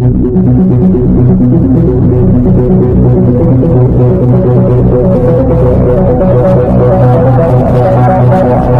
Thank you.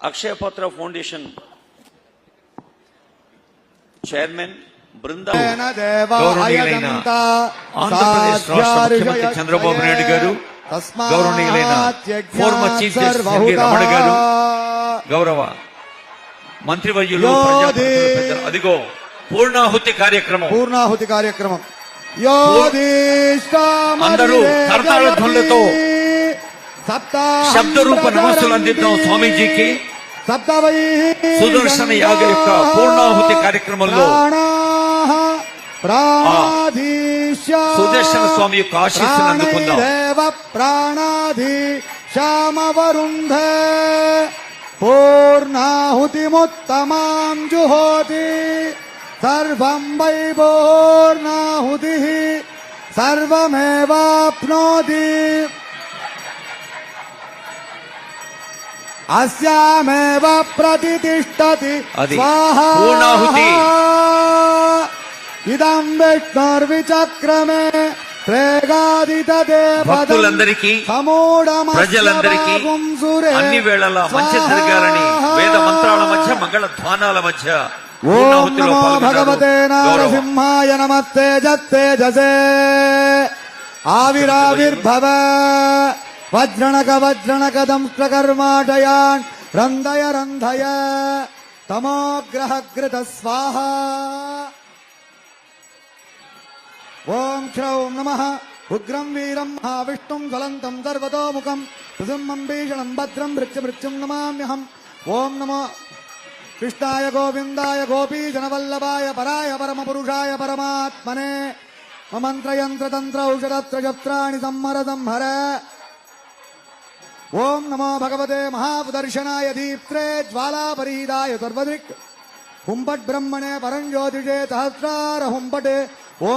Akshaya Patra foundation chairman ముఖ్యమంత్రి చంద్రబాబు నాయుడు గారు గౌరవనీయులైన ఫోర్మర్ చీఫ్ జస్టిస్ రమణ గారు గౌరవ మంత్రివర్యులు. అదిగో పూర్ణాహుతి కార్యక్రమం పూర్ణాహుతి కార్యక్రమం అందరూ కరతాళ ధ్వనులతో శబ్దరూప నమస్సులు అందిద్దాం స్వామీజీకి సుదర్శన యాగ యొక్క పూర్ణాహుతి కార్యక్రమంలో సుదర్శన స్వామి యొక్క ఆశీస్సును అందుకుందాం ప్రాణాధి శ్యామవరుంధే పూర్ణాహుతిముత్తమాం జుహోతి సర్వం వై పూర్ణాహుతి సర్వమేవాప్నోతి అస్యామేవ ప్రతిష్టతి. పూర్ణాహుతి. ఇదం విష్ణుర్విచక్రమే భక్తులందరికీ, ప్రజలందరికీ అన్ని వేళలా మంచి జరగాలని వేద మంత్రాల మధ్య మంగళ ధ్వానాల మధ్య ఓం నమో. భగవతే నారసింహాయ నమస్తే జత్తేజసే ఆవిరావిర్భవ. వజ్రణక వజ్రణక దంష్ట్రకర్మాటయాన్ రంధయ రంధయ తమోగ్రహకృత స్వాహ. ఓం క్షౌం నమ. ఉగ్రం వీరం మహావిష్ణుం జ్వలంతం సర్వతోముఖం. ప్రసింహం భీషణం భద్రం మృత్యుమృత్యుం నమామ్యహం ఓం నమో కృష్ణాయ గోవిందాయ గోపీజనవల్లభాయ పరాయ పరమపురుషాయ పరమాత్మనే. మంత్రయంత్రతంత్ర ఔషధత్రజత్రాణి సంహర సంహర ఓం నమో భగవతే మహాదర్శనాయ దీప్త్రే జ్వాలాపరీదాయ సర్వదృక్. హుంపట్ బ్రహ్మణే పరం జ్యోతిషే సహస్రార హుంపటే. ఓం